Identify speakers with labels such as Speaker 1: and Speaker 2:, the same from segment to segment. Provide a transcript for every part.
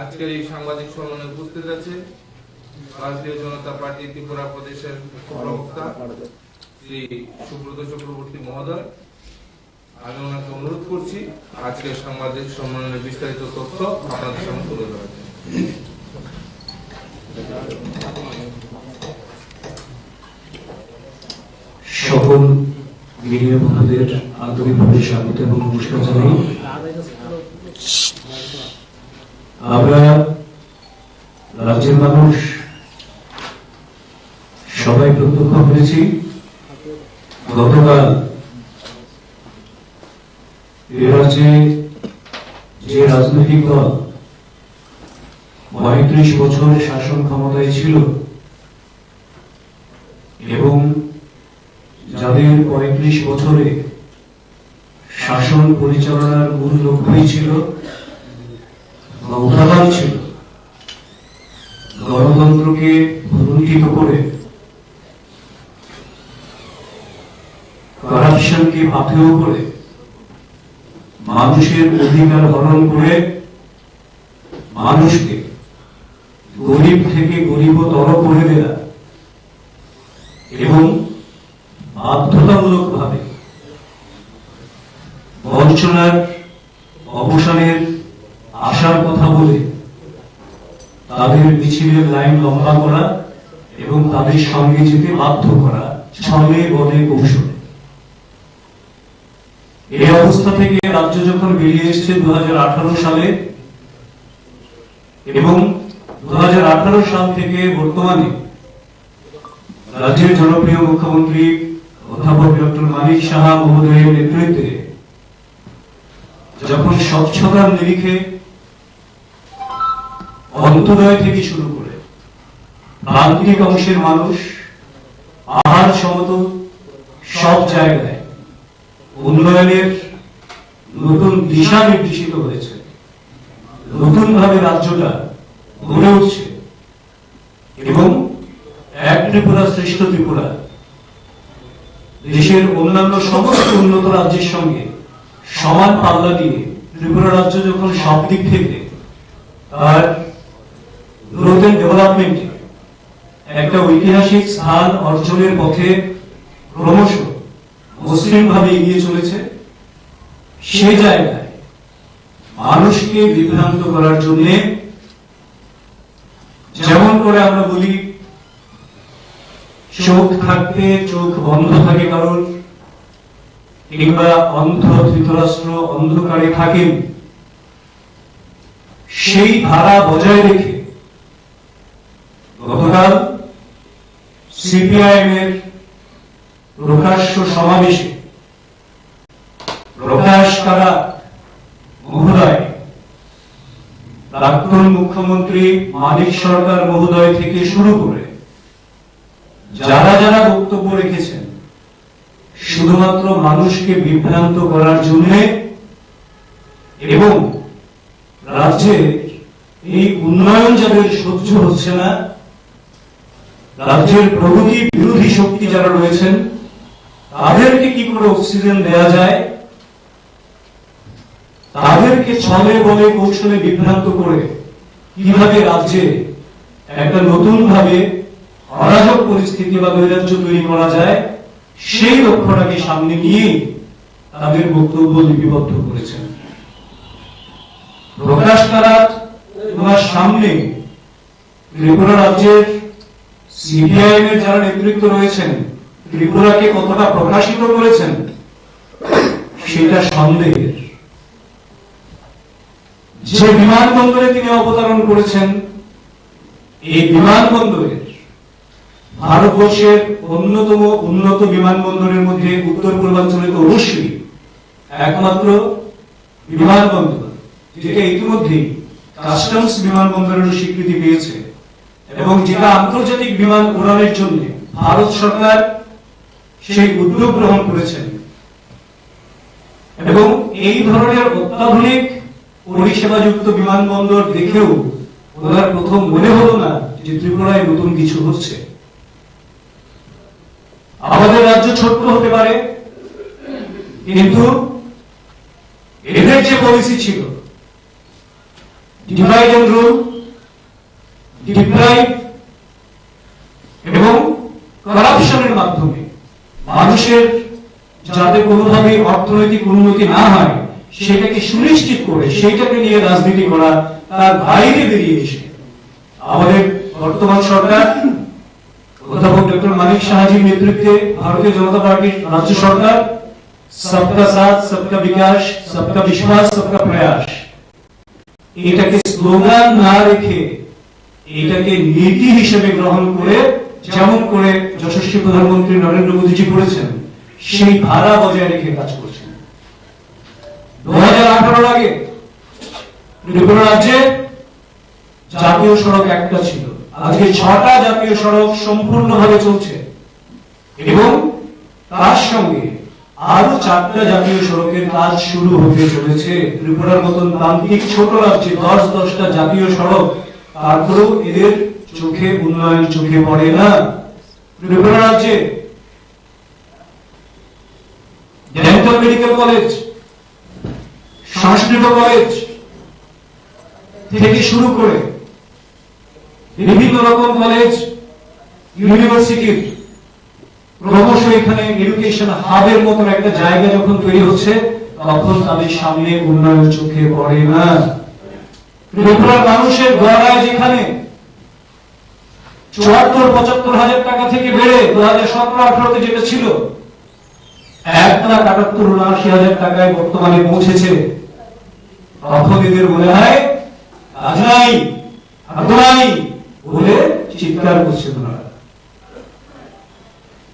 Speaker 1: আজকের এই সাংবাদিক সম্মেলনে উপস্থিত আছে ভারতীয় জনতা পার্টি ত্রিপুরা প্রদেশের প্রবক্তা শ্রী সুব্রত চক্রবর্তী মহোদয় আমি ওনাকে অনুরোধ করছি, আজকের সাংবাদিক সম্মেলনের বিস্তারিত তথ্য আপনাদের সামনে তুলে ধরার।
Speaker 2: সকল মিডিয়া আন্তরিকভাবে স্বাগত এবং নমস্কার জানাই আমরা রাজ্যের মানুষ, সবাই প্রত্যক্ষ করেছি, গতকাল এ রাজ্যে যে রাজনৈতিক দল পঁয়ত্রিশ বছর শাসন ক্ষমতায় ছিল এবং যাদের পঁয়ত্রিশ বছরে শাসন পরিচালনার মূল লক্ষ্যই ছিল উপাদান ছিল গণতন্ত্রকে ভুলুণ্ঠিত করে করাপশনকে পাথেয় করে মানুষের অধিকার হরণ করে মানুষকে গরিব থেকে গরিবতর করে দেয়া এবং বাধ্যতামূলক ভাবে বঞ্চনার অবসানের আশার কথা বলে তাদের মিছিলের লাইন লম্বা করা এবং তাদের সঙ্গে যেতে বাধ্য করা, ছলে বলে কৌশলে। এই অবস্থা থেকে রাজ্য যখন বেরিয়ে এসেছে দু সালে, এবং দু হাজার আঠারো সাল থেকে বর্তমানে রাজ্যের জনপ্রিয় মুখ্যমন্ত্রী অধ্যাপক ডক্টর মানিক সাহা মহোদয়ের নেতৃত্বে যখন স্বচ্ছতার নিরিখে অন্তদয় থেকে শুরু করে প্রান্তিক অংশের মানুষ, পাহাড় সমতল, সব জায়গায় উন্নয়নের নতুন দিশা নির্দেশিত হয়েছে। নতুন ভাবে রাজ্যটা গড়ে উঠছে এবং এক ত্রিপুরা শ্রেষ্ঠ ত্রিপুরা। দেশের অন্যান্য সমস্ত উন্নত রাজ্যের সঙ্গে সমান পাল্লা দিয়ে ত্রিপুরা রাজ্য যখন সব দিক থেকে তার গ্রোথ ডেভেলপমেন্টে একটা ঐতিহাসিক স্থান অর্জনের পথে ক্রমশ মসৃণ ভাবে এগিয়ে চলেছে। সে জায়গায় মানুষকে বিভ্রান্ত করার জন্য যেমন করে আমরা বলি, চোখ থাকতে চোখ বন্ধ থাকে কারণ কিংবা অন্ধ ধৃতরাষ্ট্র অন্ধকারে থাকেন, সেই ধারা বজায় রেখে গতকাল সিপিআইএম এর প্রকাশ্য সমাবেশে প্রকাশ করা মহোদয়, প্রাক্তন মুখ্যমন্ত্রী মানিক সরকার মহোদয় থেকে শুরু করে যারা যারা বক্তব্য রেখেছেন, শুধুমাত্র মানুষকে বিভ্রান্ত করার জন্য এবং রাজ্যে এই উন্নয়ন যাদের সহ্য হচ্ছে না রাজ্যের প্রগতি বিরোধী শক্তি যারা রয়েছেন, তাদেরকে কি করে অক্সিজেন দেয়া যায়? তাদেরকে ছলে বলে কৌশলে বিভ্রান্ত করে কীভাবে রাজ্যে একটা নতুন ভাবে অরাজক পরিস্থিতি বা নৈরাজ্য তৈরি করা যায়, সেই লক্ষ্যটাকে সামনে নিয়ে তাদের বক্তব্য লিপিবদ্ধ করেছেন। প্রকাশ কারাত তোমার সামনে ত্রিপুরা রাজ্যের সিপিআইএম এর যারা নেতৃত্ব রয়েছেন, ত্রিপুরাকে কতটা প্রকাশিত করেছেন, সেটা সন্দেহের। যে বিমানবন্দরে তিনি অবতরণ করেছেন, এই বিমানবন্দরের ভারতবর্ষের অন্যতম উন্নত বিমানবন্দরের মধ্যে উত্তর পূর্বাঞ্চলে তো একমাত্র বিমানবন্দর, যেটা ইতিমধ্যেই কাস্টমস বিমানবন্দরের স্বীকৃতি পেয়েছে। এবং যেটা আন্তর্জাতিক বিমান উড়ানের জন্য ভারত সরকার সেই উদ্যোগ গ্রহণ করেছেন। এবং এই ধরনের অত্যাধুনিক পরিষেবাযুক্ত বিমানবন্দর দেখেও ওনার প্রথম মনে হলো না যে ত্রিপুরায় নতুন কিছু হচ্ছে। আমাদের রাজ্য ছোট্ট হতে পারে, কিন্তু এদের যে পলিসি ছিল ডিভাইড এন্ড রুল এবং করাপশনের মাধ্যমে মানুষের যাতে কোনোভাবে অর্থনৈতিক উন্নতি না হয়, সেটাকে সুনিশ্চিত করে সেটাকে নিয়ে রাজনীতি করা তার বাইরে বেরিয়ে এসে আমাদের বর্তমান সরকার, অধ্যাপক ডক্টর মানিক সাহাজির নেতৃত্বে ভারতীয় জনতা পার্টির রাজ্য সরকার, সবকা সাথ, সবকা বিকাশ, সবকা বিশ্বাস, সবকা প্রয়াস। এটাকে স্লোগান না রেখে এটাকে নীতি হিসেবে গ্রহণ করে, যেমন করে যশস্বী প্রধানমন্ত্রী নরেন্দ্র মোদীজি করেছেন সেই ধারা বজায় রেখে কাজ করছেন। দু হাজার আঠারোর আগে ত্রিপুরা রাজ্যে জাতীয় সড়ক একটা ছিল, আজকে ছটা জাতীয় সড়ক সম্পূর্ণভাবে চলছে, এবং তার সঙ্গে আরও চারটা জাতীয় সড়কের কাজ শুরু হতে চলেছে। ত্রিপুরার মতন তান্ত্রিক ছোট রাজ্যে দশ দশটা জাতীয় সড়ক তারপরেও এদের চোখে উন্নয়ন চোখে পড়ে না। ত্রিপুরা রাজ্যে dental medical college Sanskrit college থেকে শুরু করে বিভিন্ন রকম কলেজ ইউনিভার্সিটির ক্রমশ এখানে এডুকেশন হাবের মতন একটা জায়গা যখন তৈরি হচ্ছে, তখন তাদের সামনে উন্নয়ন চোখে পড়ে না। ত্রিপুরার মানুষের গড়ায় যেখানে চুয়াত্তর, পঁচাত্তর হাজার টাকা থেকে বেড়ে দু হাজার সতেরো, আঠারোতে যেটা ছিল, এক লাখ আটাত্তর, উনআশি হাজার টাকায় বর্তমানে পৌঁছেছে। এদের মনে হয় কাজ নাই নাই বলে চিৎকার করছে ওনারা।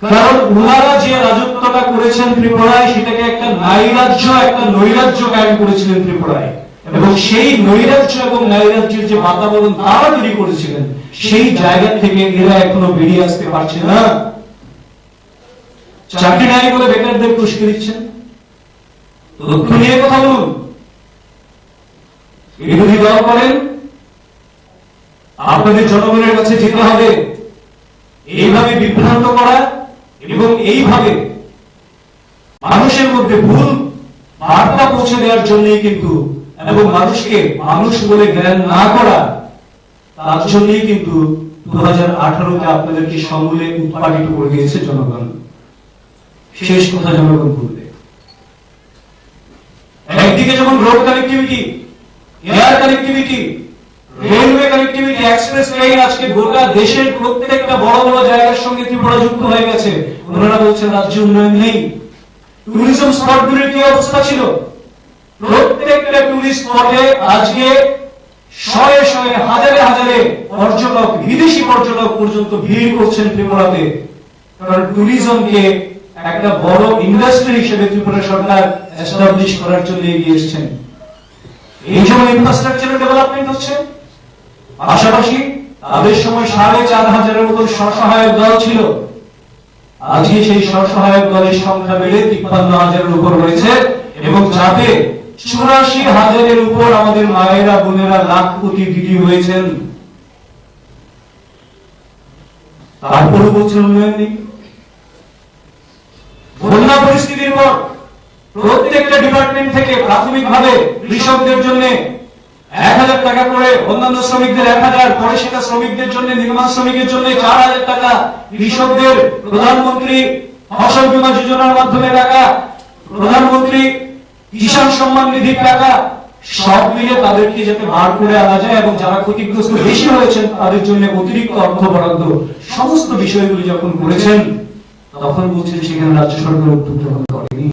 Speaker 2: কারণ ওনারা যে রাজত্বটা করেছেন ত্রিপুরায়, সেটাকে একটা নাইরাজ্য একটা নৈরাজ্য কায়েম করেছিলেন ত্রিপুরায়। এবং সেই নৈরাজ্য এবং নাইরাজ্যের যে বাতাবরণ তারা তৈরি করেছিলেন, সেই জায়গা থেকে এরা এখনও বেরিয়ে আসতে পারছে না। চাকরি নাই বলে বেকারদের পুরস্কার দিচ্ছেন। তথ্য নিয়ে কথা বলুন। বিরোধী দল করেন আপনাদের জনগণের কাছে যেতে হবে। এইভাবে বিভ্রান্ত করা এবং এইভাবে মানুষের মধ্যে ভুল বার্তা পৌঁছে দেওয়ার জন্যই কিন্তু এবং মানুষকে মানুষ বলে জ্ঞান না করা, তার জন্যই কিন্তু দু হাজার আঠারোতে আপনাদেরকে সমূলে উৎপাদিত করে দিয়েছে জনগণ। শেষ কথা জনগণ বলবে। একদিকে road connectivity air connectivity railway connectivity express train আজকে গোটা দেশের প্রত্যেকটা বড় বড় জায়গার সঙ্গে ত্রিপুরা যুক্ত হয়ে গেছে। ওনারা বলছেন রাজ্য উন্নয়ন নেই। ট্যুরিজম স্পটগুলির কি অবস্থা ছিল? প্রত্যেকটা ট্যুরিস্ট স্পটে আজকে শয়ে শয়ে, হাজারে হাজারে পর্যটক, বিদেশি পর্যটক পর্যন্ত ভিড় করছেন ত্রিপুরাতে। কারণ ট্যুরিজমকে একটা বড় ইন্ডাস্ট্রি হিসেবে ত্রিপুরা সরকার এস্টাবলিশ করার জন্য এগিয়ে এসেছেন। এই সময় ইনফ্রাস্ট্রাকচারের ডেভেলপমেন্ট হচ্ছে। পাশাপাশি তাদের সময় সাড়ে চার হাজারের মতো স্বসহায়ক দল ছিল। আজকে সেই স্বসহায়ক দলের সংখ্যা বেড়ে তিপ্পান্ন হাজারের উপর রয়েছে এবং যাতে চুরাশি হাজারের উপর আমাদের মায়েরা, বোনেরা লাখপতি দিদি হয়েছেন। তারপরে বলছেন উন্নয়ন নেই। বন্যা পরিস্থিতির পর প্রত্যেকটা ডিপার্টমেন্ট থেকে প্রাথমিকভাবে কৃষকদের জন্য এক হাজার টাকা করে অন্যান্য শ্রমিকদের এক হাজার, পরে সেটা শ্রমিকদের জন্য, নির্মাণ শ্রমিকের জন্য চার হাজার টাকা কৃষকদের প্রধানমন্ত্রী ফসল বীমা যোজনার মাধ্যমে টাকা প্রধানমন্ত্রী কিষাণ সম্মান নিধির টাকা সব মিলে তাদেরকে যাতে বার করে আনা যায় এবং যারা ক্ষতিগ্রস্ত বেশি হয়েছেন, তাদের জন্য অতিরিক্ত অর্থ বরাদ্দ সমস্ত বিষয়গুলি যখন করেছেন, তখন বলছেন সেখানে রাজ্য সরকার উদ্যোগ গ্রহণ করেনি।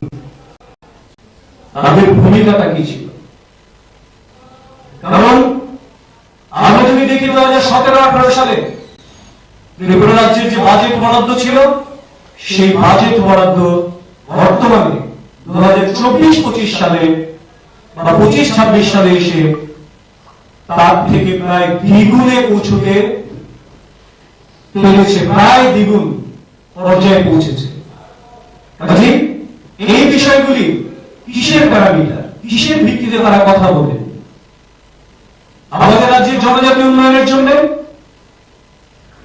Speaker 2: তাদের ভূমিকাটা কি ছিল? কারণ, আমরা যদি দেখি দু হাজার সতেরো, আঠারো সালে ত্রিপুরা রাজ্যের যে বাজেট বরাদ্দ ছিল, সেই বাজেট বরাদ্দ বর্তমানে দু হাজার চব্বিশ পঁচিশ সালে বা পঁচিশ ছাব্বিশ সালে এসে তার থেকে প্রায় দ্বিগুণে পৌঁছতে প্রায় দ্বিগুণ পর্যায়ে পৌঁছেছে। এই বিষয়গুলি কিসের প্যারামিটার? কিসের ভিত্তিতে তারা কথা বলে? আমাদের রাজ্যের জনজাতি উন্নয়নের জন্য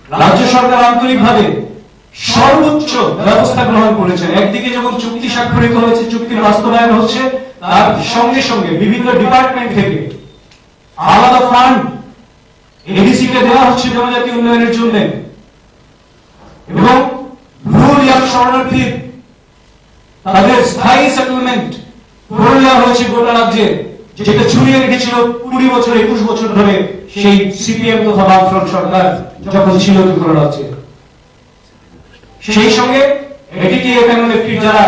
Speaker 2: রাজ্য সরকার আন্তরিকভাবে সর্বোচ্চ ব্যবস্থা গ্রহণ করেছে একদিকে যেমন চুক্তি স্বাক্ষরিত হয়েছে, চুক্তির বাস্তবায়ন হচ্ছে, তার সঙ্গে সঙ্গে বিভিন্ন ডিপার্টমেন্ট থেকে আলাদা ফান্ড এডিসি কে দেওয়া হচ্ছে জনজাতি উন্নয়নের জন্য। এবং ইয়ার শরণার্থীর তাদের স্থায়ী সেটেলমেন্ট হয়েছে গোটা রাজ্যে, যেটা ছড়িয়ে রেখেছিল কুড়ি বছর, একুশ বছর ধরে সেই সিপিএম তথা বামফ্রন্ট সরকার যখন ছিল ত্রিপুরা রাজ্যে। সেই সঙ্গে যারা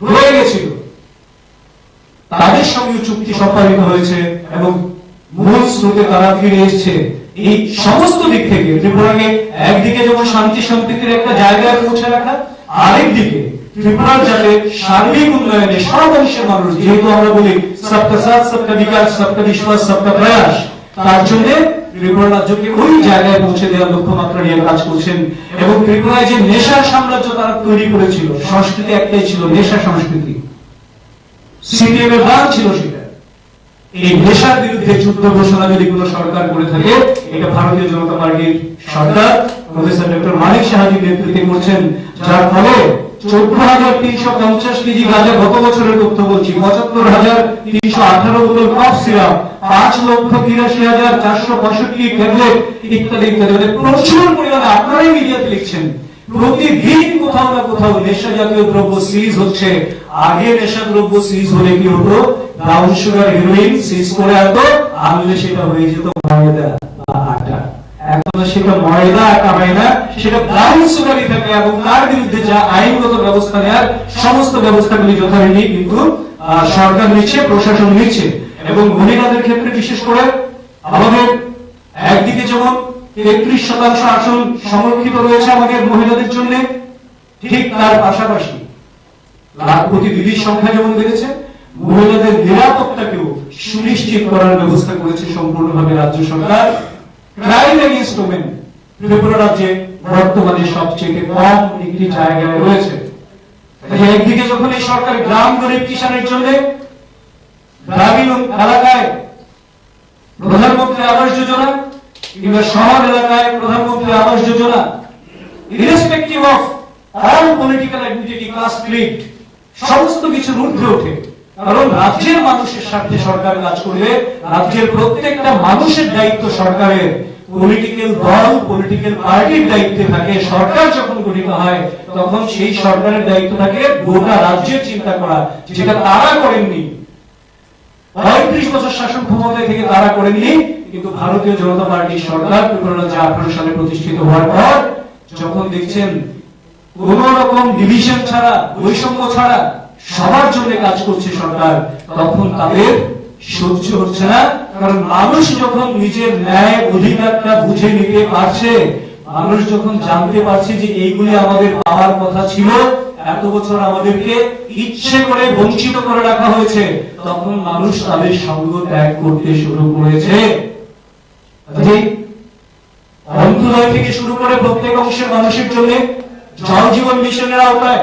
Speaker 2: রয়ে গেছিল, তাদের সঙ্গে চুক্তি সম্পাদিত হয়েছে এবং মূল স্রোতে তারা ফিরে এসেছে। এই সমস্ত দিক থেকে ত্রিপুরাকে একদিকে যেমন শান্তি সম্প্রীতির একটা জায়গায় পৌঁছে রাখা আরেকদিকে ত্রিপুরার যাতে সার্বিক উন্নয়নে সব অংশের মানুষ, যেহেতু আমরা বলি সবকা সাথ সবকা বিকাশ সবকা বিশ্বাস সবকা প্রয়াস তার জন্য ত্রিপুরা রাজ্যকে ওই জায়গায় পৌঁছে দেওয়ার লক্ষ্যমাত্রা নিয়ে কাজ করছেন? এবং ত্রিপুরায় যে নেশার সাম্রাজ্য তারা তৈরি করেছিল, সংস্কৃতি একটাই ছিল নেশা সংস্কৃতি। সিপিএম এর ছিল সেটা। এই নেশার বিরুদ্ধে যুদ্ধ ঘোষণা যদি সরকার করে থাকে, এটা ভারতীয় জনতা পার্টির সরকার, প্রফেসর ডক্টর মানিক সাহাজির নেতৃত্বে করছেন। যার ফলে চোদ্দ হাজার মানে কোথাও না কোথাও নেশা দ্রব্য সিজ হচ্ছে। আগে নেশা দ্রব্য সিজ হলে কি হতো? ব্রাউন সুগার হিরোইন সিজ করে আনতো। আনলে সেটা হয়ে যেত। এখন সেটা ময়দা আটা হয় না, সেটা ব্রাউন সুগারই থাকে এবং তার বিরুদ্ধে যা আইনগত ব্যবস্থা সমস্ত ব্যবস্থাগুলি যথারীতি কিন্তু সরকার নিচ্ছে, প্রশাসন নিচ্ছে এবং ক্ষেত্রে বিশেষ করে আমাদের একদিকে যেমন তেত্রিশ শতাংশ আসন সংরক্ষিত রয়েছে আমাদের মহিলাদের জন্য, ঠিক তার পাশাপাশি দিদির সংখ্যা যেমন বেড়েছে, মহিলাদের নিরাপত্তাকেও সুনিশ্চিত করার ব্যবস্থা করেছে সম্পূর্ণভাবে রাজ্য সরকার। ক্রাইম এগেইনস্ট ওমেন ত্রিপুরা রাজ্যে বর্তমানে সবচেয়ে কম একটি জায়গায় রয়েছে। একদিকে যখন এই সরকার গ্রাম গরিব কিষানের জন্য গ্রামীণ এলাকায় প্রধানমন্ত্রী আবাস যোজনা কিংবা শহর এলাকায় প্রধানমন্ত্রী Awas Yojana irrespective of all political identity caste creed সমস্ত কিছুর ঊর্ধ্বে ওঠে। কারণ রাজ্যের মানুষের স্বার্থে সরকার কাজ করবে রাজ্যের প্রত্যেকটা মানুষের দায়িত্ব সরকারের। পলিটিক্যাল দল পলিটিক্যাল পার্টির দায়িত্বে থাকে। সরকার যখন গঠিত হয়, তখন সেই সরকারের দায়িত্ব থাকে গোটা রাজ্যের চিন্তা করা, যেটা তারা করেননি। পঁয়ত্রিশ বছর শাসন ক্ষমতায় থেকে তারা করেননি, কিন্তু ভারতীয় জনতা পার্টির সরকার আঠারো সালে প্রতিষ্ঠিত হওয়ার পর, যখন দেখছেন কোন রকম ডিভিশন ছাড়া, বৈষম্য ছাড়া সবার জন্য কাজ করছে সরকার, তখন তাদের সহ্য হচ্ছে না। কারণ মানুষ যখন নিজের ন্যায় অধিকারটা বুঝে নিতে পারছে, মানুষ যখন জানতে পারছে যে এইগুলি আমাদের পাওয়ার কথা ছিল, এত বছর আমাদেরকে ইচ্ছে করে বঞ্চিত করে রাখা হয়েছে, তখন মানুষ তাদের সঙ্গ ত্যাগ করতে শুরু করেছে। কাজেই অন্তর্দয় থেকে শুরু করে প্রত্যেক অংশের মানুষের জন্য জল জীবন মিশনের আওতায়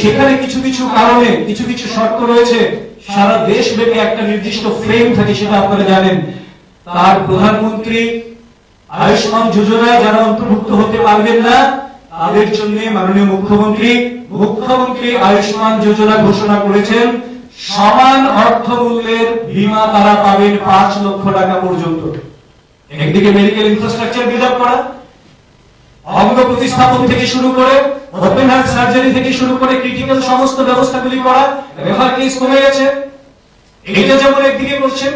Speaker 2: সেখানে কিছু কিছু কারণে কিছু কিছু শর্ত রয়েছে। সারা দেশ ব্যাপী একটা নির্দিষ্ট ফ্রেম থাকে, সেটা আপনারা জানেন। তার প্রধানমন্ত্রী আয়ুষ্মান যোজনায় যারা অন্তর্ভুক্ত হতে পারবেন না, তাদের জন্য মাননীয় মুখ্যমন্ত্রী মুখ্যমন্ত্রী আয়ুষ্মান যোজনা ঘোষণা করেছেন, সমান অর্থ মূল্যের বীমা তারা পাবেন পাঁচ লক্ষ টাকা পর্যন্ত। একদিকে মেডিকেল ইনফ্রাস্ট্রাকচার বিল্ড আপ করা, অঙ্গ প্রতিস্থাপন থেকে শুরু করে ওপেন হার্ট সার্জারি থেকে শুরু করে ক্রিটিক্যাল সমস্ত ব্যবস্থাগুলি করা, রেফার কেস কমে গেছে। এটা যেমন একদিকে করছেন,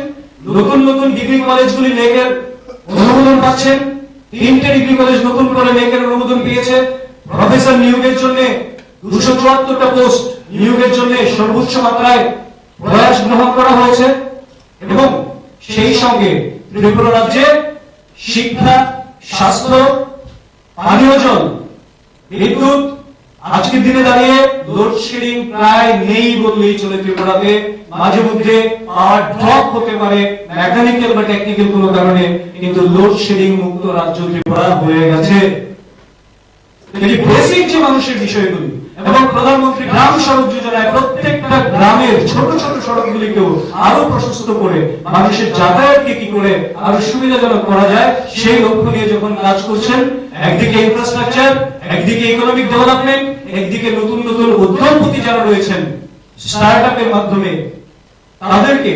Speaker 2: নতুন নতুন ডিগ্রি কলেজগুলি নেকের অনুমোদন পাচ্ছেন, তিনটে ডিগ্রি কলেজ নতুন করে নেকের অনুমোদন পেয়েছে। প্রফেসর নিয়োগের জন্য দুশো চুয়াত্তরটা পোস্ট নিয়োগের জন্য সর্বোচ্চ মাত্রায় প্রয়াস গ্রহণ করা হয়েছে এবং সেই সঙ্গে ত্রিপুরা রাজ্যে শিক্ষা, স্বাস্থ্য, পানীয় জল বিদ্যুৎ আজকের দিনে দাঁড়িয়ে লোডশেডিং প্রায় নেই বললেই চলে ত্রিপুরাতে। মাঝে মধ্যে পাওয়ার ড্রপ হতে পারে। মেকানিক্যাল বা টেকনিক্যাল কোনো কারণে, কিন্তু লোডশেডিং মুক্ত রাজ্য ত্রিপুরা হয়ে গেছে। এই বেসিক যে মানুষের বিষয়গুলি, এবং প্রধানমন্ত্রী গ্রাম সড়ক যোজনায় প্রত্যেকটা গ্রামের ছোট ছোট সড়কগুলিকেও আরও প্রশস্ত করে মানুষের যাতায়াতকে কি করে আরও সুবিধাজনক করা যায়, সেই লক্ষ্য নিয়ে যখন কাজ করছেন একদিকে ইনফ্রাস্ট্রাকচার একদিকে ইকোনমিক ডেভেলপমেন্ট একদিকে নতুন নতুন উদ্যোগপতি যারা রয়েছেন স্টার্টআপের মাধ্যমে, তাদেরকে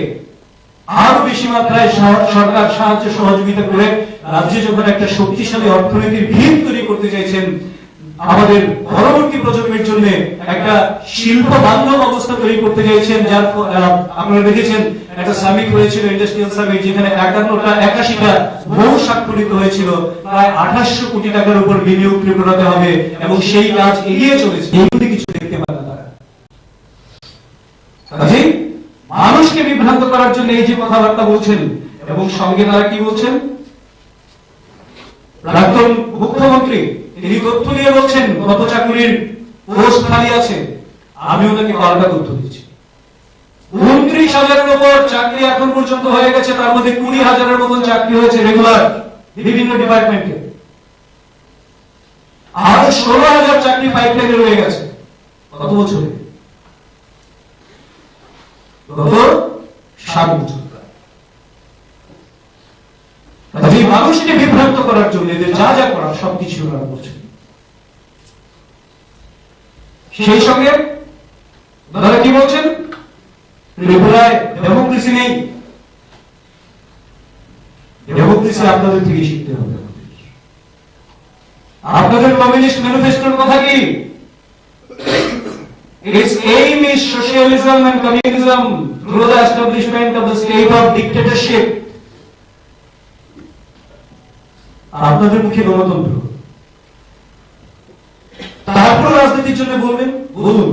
Speaker 2: আরও বেশি মাত্রায় সরকার সাহায্য সহযোগিতা করে রাজ্যে যখন একটা শক্তিশালী অর্থনীতির ভিত তৈরি করতে চাইছেন আমাদের পরবর্তী প্রজন্মের জন্য একটা শিল্প বান্ধব অবস্থা তৈরি করতে চাইছেন, যার আপনারা দেখেছেন, একটা সামিট হয়েছিল ইন্ডাস্ট্রিয়াল সামিট যেখানে একান্নটা, একাশিটা বহু স্বাক্ষরিত হয়েছিল। প্রায় আঠাশশো কোটি টাকার উপর বিনিয়োগ ত্রিপুরাতে হবে, এবং সেই কাজ এগিয়ে চলেছে। এইগুলি কিছু দেখতে পান না মানুষকে বিভ্রান্ত করার জন্য এই যে কথাবার্তা বলছেন, এবং সঙ্গে তারা কি বলছেন? প্রাক্তন মুখ্যমন্ত্রী তিনি তথ্য দিয়ে বলছেন, কত চাকরির পোস্ট খালি আছে আমি ওনাকে পাল্টা তথ্য দিচ্ছি। উনত্রিশ হাজারের উপর চাকরি এখন পর্যন্ত হয়ে গেছে, তার মধ্যে কুড়ি হাজারের মতন চাকরি হয়েছে রেগুলার বিভিন্ন ডিপার্টমেন্টে আর ষোলো হাজার চাকরি পাইপলাইনে রয়ে গেছে। কত বছরে? সাত বছর। কাজেই করার জন্য, এদের যা যা করার সবকিছু ওরা করছে সেই সঙ্গে ওনারা কি বলছেন? ত্রিপুরায় ডেমোক্রেসি নেই। ডেমোক্রেসি আপনাদের থেকে শিখতে হবে আপনাদের কমিউনিস্ট ম্যানিফেস্টোর কথা কি? Its aim is socialism and. আপনাদের মুখে গণতন্ত্র। তারপর রাজনীতির জন্য বলবেন, বলুন।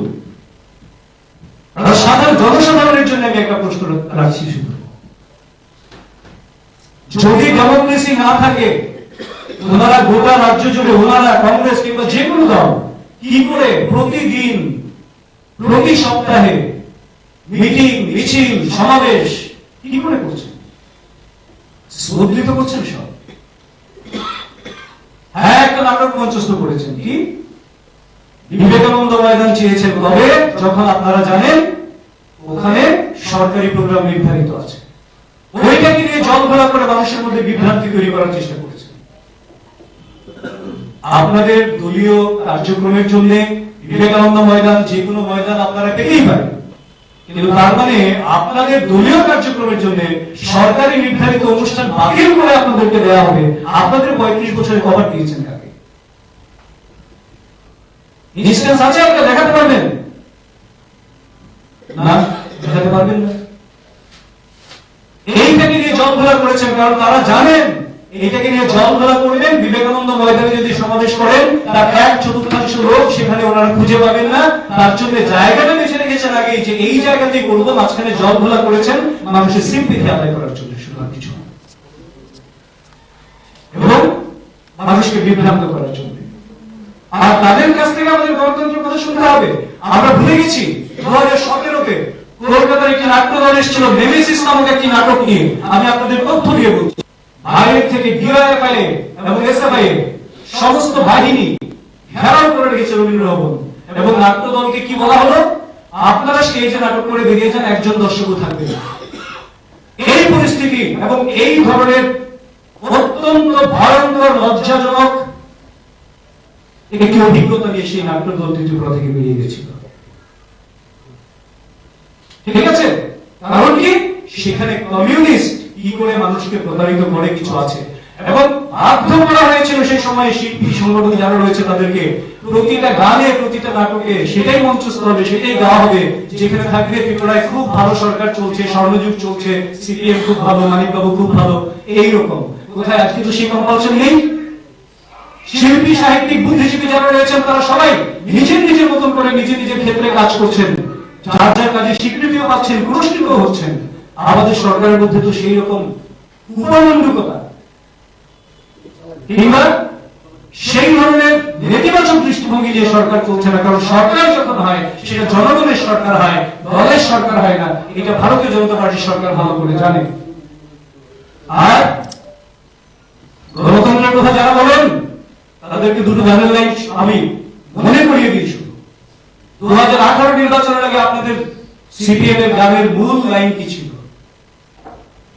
Speaker 2: সাধারণ, জনসাধারণের জন্য আমি একটা প্রশ্ন রাখছি শুধু যদি ডেমোক্রেসি না থাকে, ওনারা গোটা রাজ্য জুড়ে, ওনারা কংগ্রেস কিংবা যে কোনো দল, কি করে প্রতিদিন, প্রতি সপ্তাহে মিটিং, মিছিল, সমাবেশ, কি করে করছেন? স্মুথলি তো করছেন সব। একটা নাটক মঞ্চস্থ করেছেন কি? বিবেকানন্দ ময়দান চেয়েছেন কবে? যখন আপনারা জানেন, ওখানে সরকারি প্রোগ্রাম নির্ধারিত আছে। ওইটাকে নিয়ে জল করে মানুষের মধ্যে বিভ্রান্তি তৈরি করার চেষ্টা করেছেন। আপনাদের দলীয় কার্যক্রমের জন্য বিবেকানন্দ ময়দান যে কোনো ময়দান আপনারা পেতেই পারেন। কিন্তু তার মানে আপনাদের দলীয় কার্যক্রমের জন্য সরকারি নির্ধারিত অনুষ্ঠান বাতিল করে আপনাদেরকে দেওয়া হবে। আপনাদের পঁয়ত্রিশ বছরে কভার দিয়েছেন ইনস্টেন্স আছে আপনারা দেখাতে পারবেন? না, দেখাতে পারবেন না। এইটাকে নিয়ে জল ঘোলা করেছেন, কারণ তারা জানেন এইটাকে নিয়ে জল ঘোলা করবেন। বিবেকানন্দ ময়দানে যদি সমাবেশ করেন, তার এক চতুর্থাংশ লোক সেখানে ওনারা খুঁজে পাবেন না। তার জন্য জায়গাটা বেছে রেখেছেন আগে যে এই জায়গাতেই করব মাঝখানে জল ঘোলা করেছেন, মানুষের সিম্পিতি আদায় করার জন্য শুধু কিছু এবং মানুষকে বিভ্রান্ত করার জন্য। আর তাদের কাছ থেকে আমাদের গণতন্ত্রের কথা শুনতে হবে। আমরা ভুলে গেছি দু হাজার সতেরোতে কলকাতার একটি নাট্য দল এসেছিল নেমেসিস নামক একটি নাটক নিয়ে। আমি আপনাদের তথ্য দিয়ে বলছি। বাইরের থেকে ডিআইএফআই এবং এসএফআই সমস্ত বাহিনী ঘেরাও করে রেখেছে রবীন্দ্র ভবন। এবং নাট্য দলকে কি বলা হলো? আপনারা স্টেজে নাটক করে বেরিয়ে যান একজন দর্শকও থাকবে এই পরিস্থিতি এবং এই ধরনের অত্যন্ত ভয়ঙ্কর, লজ্জাজনক একটি অভিজ্ঞতা নিয়ে সেই নাট্য দল থেকে বেরিয়ে গেছিল? ঠিক আছে? কারণ কি? সেখানে কমিউনিস্ট কি করে মানুষকে প্রতারিত করে কিছু আছে। এবং বাধ্য করা হয়েছিল সেই সময় শিল্পী সংগঠন যারা রয়েছে তাদেরকে প্রতিটা গানে, প্রতিটা নাটকে সেটাই মঞ্চস্থ হবে সেটাই গাওয়া হবে। যেখানে থাকবে ত্রিপুরায় খুব ভালো সরকার চলছে, স্বর্ণযুগ চলছে, সিপিএম খুব ভালো মানিক বাবু খুব ভালো, এইরকম। কোথায় আজকে তো সেই কম্পালশন নেই? শিল্পী, সাহিত্যিক, বুদ্ধিজীবী যারা রয়েছেন, তারা সবাই নিজের নিজের মতন করে নিজের নিজের ক্ষেত্রে কাজ করছেন। যার যার কাজে স্বীকৃতিও পাচ্ছেন পুরস্কৃত হচ্ছেন। আমাদের সরকারের মধ্যে তো সেই রকম উপমন্ডুকতা কিংবা সেই ধরনের নেতিবাচক দৃষ্টিভঙ্গি নিয়ে সরকার চলছে না, কারণ সরকার যখন হয়, সেটা জনগণের সরকার হয়, দলের সরকার হয় না। এটা ভারতীয় জনতা পার্টির সরকার ভালো করে জানে। আর গণতন্ত্রের কথা যারা বলেন তাদেরকে দুটো গানের লাইন আমি মনে করিয়ে দিয়েছি দু হাজার আঠারো নির্বাচনের আগে আপনাদের সিপিএম এর গানের মূল লাইন কি ছিল?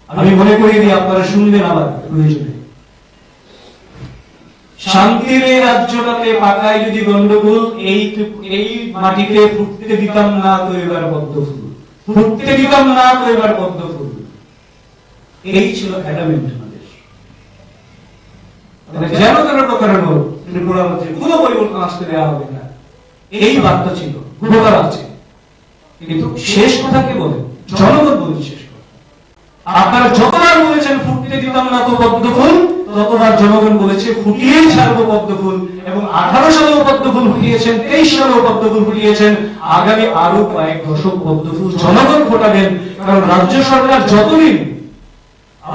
Speaker 2: আমি মনে করিয়ে দিই, আপনারা শুনবেন আবার প্রয়োজনে। শান্তির এই রাজ্যটাতে পাকায় যদি গন্ডগোল, এই এই মাটিতে ফুটতে দিতাম না তো এবার পদ্ম ফুল ফুটতে দিতাম না তো এবার পদ্ম ফুল এই ছিল অ্যাডামেন্ট আমাদের। যেন তেন প্রকারের হোক ত্রিপুরা মধ্যে কোনো পরিবর্তন আসতে দেওয়া হবে না। এই বার্তা ছিল ভোটার আছে কিন্তু শেষ কথা কে বলে? জনগণ বলে শেষ আপনারা যতবার বলেছেন দিতাম না তো ততবার জনগণ বলেছে ফুটিয়েই ছাড়বো এবং আঠারো ফুটিয়েছেন, তেইশ সালেও পদ্ম ফুল ফুটিয়েছেন। আগামী আরও কয়েক দশক পদ্ম ফুল জনগণ ফোটাবেন, কারণ রাজ্য সরকার যতদিন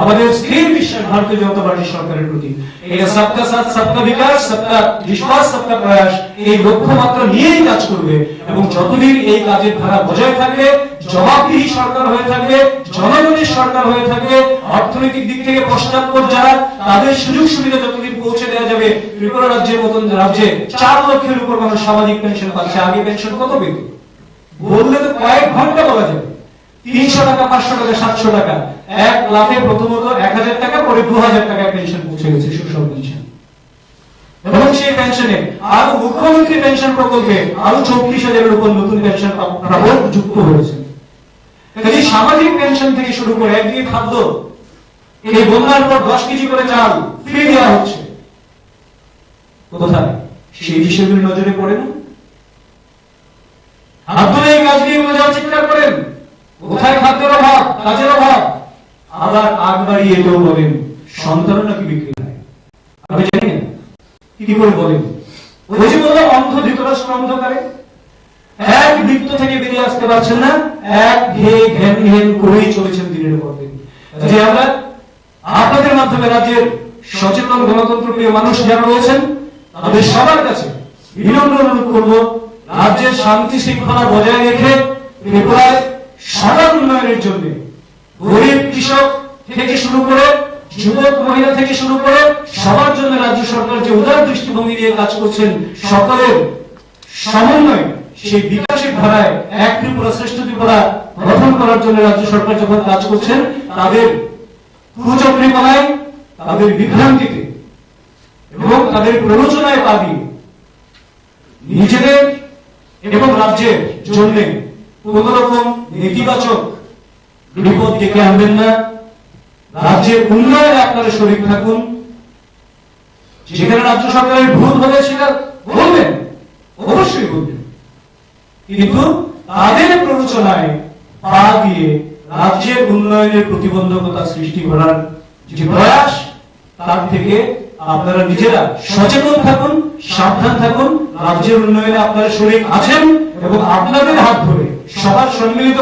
Speaker 2: আমাদের স্থির বিশ্বাস ভারতীয় জনতা পার্টির সরকারের প্রতি। এটা সবকা সাথ, সবকা বিকাশ, সবকা বিশ্বাস, সবকা প্রয়াস, এই লক্ষ্যমাত্রা নিয়েই কাজ করবে এবং যতদিন এই কাজের ধারা বজায় থাকবে, জবাবদিহি সরকার হয়ে থাকবে, জনগণের সরকার হয়ে থাকবে, অর্থনৈতিক দিক থেকে পশ্চাৎপদ যারা, তাদের সুযোগ সুবিধা যতদিন পৌঁছে দেওয়া যাবে, ত্রিপুরা রাজ্যের মতন রাজ্যে চার লক্ষের উপর মানুষ সামাজিক পেনশন পাচ্ছে, আগে পেনশন কত পেত? বললে তো কয়েক ঘণ্টা বলা যাবে। তিনশো টাকা, পাঁচশো টাকা, সাতশো টাকা। এক লাখে প্রথমত এক হাজার টাকা, পরে দু হাজার টাকায় পেনশন পৌঁছে গেছে, সুষম পেনশন এবং সেই পেনশনে আরও মুখ্যমন্ত্রী পেনশন প্রকল্পে আরও চব্বিশ হাজারের উপর নতুন পেনশন প্রাপক যুক্ত হয়েছে। কাজে সামাজিক পেনশন থেকে শুরু করে একদিকে খাদ্য, এই বন্যার পর দশ কেজি করে চাল ফ্রি দেওয়া হচ্ছে। কোথায়? সেই বিষয়গুলি নজরে পড়ে না। আপনারা এই কাজ নিয়ে যাওয়ার চিৎকার করেন? কোথায় খাদ্যের অভাব? কাজের অভাব? আবার আগ বাড়িয়ে এটাও বলেন সন্তান নাকি বিক্রি হয়? আপনি জানেন? কি করে বলেন? অন্ধ এক বৃত্ত থেকে বেরিয়ে আসতে পারছেন না, এক ঘে করেই চলেছেন দিনের পর দিন। যে আমরা আপনাদের মাধ্যমে রাজ্যের সচেতন গণতন্ত্র প্রিয় মানুষ যারা রয়েছেন, তাদের সবার কাছে বিনম্র অনুরোধ করব, রাজ্যের শান্তি শৃঙ্খলা বজায় রেখে ত্রিপুরায় সবার উন্নয়নের জন্য গরিব কৃষক থেকে শুরু করে, যুবক, মহিলা থেকে শুরু করে, সবার জন্য রাজ্য সরকার যে উদার দৃষ্টিভঙ্গি নিয়ে কাজ করছেন, সকলের সমন্বয় সেই বিকাশের ধারায় এক ত্রিপুরা শ্রেষ্ঠ ত্রিপুরা গঠন করার জন্য রাজ্য সরকার যখন কাজ করছেন, তাদের কুচক্রিপনায় তাদের বিভ্রান্তিতে এবং তাদের প্ররোচনায় পা দিয়ে নিজেদের এবং রাজ্যের জন্য কোন রকম নেতিবাচক বিপদ ডেকে আনবেন না। রাজ্যের উন্নয়নে আপনারা শরীর থাকুন। যেখানে রাজ্য সরকারের ভুল হলে সেটা বলবেন, অবশ্যই বলবেন। কিন্তু তাদের প্ররোচনায় পা দিয়ে রাজ্যের উন্নয়নের প্রতিবন্ধকতা সৃষ্টি করার যে প্রয়াস, তার থেকে আপনারা নিজেরা সচেতন থাকুন, সাবধান থাকুন, রাজ্যের উন্নয়নে আপনারা শরীর আছেন এবং আপনাদের হাত ধরে সবার সম্মিলিত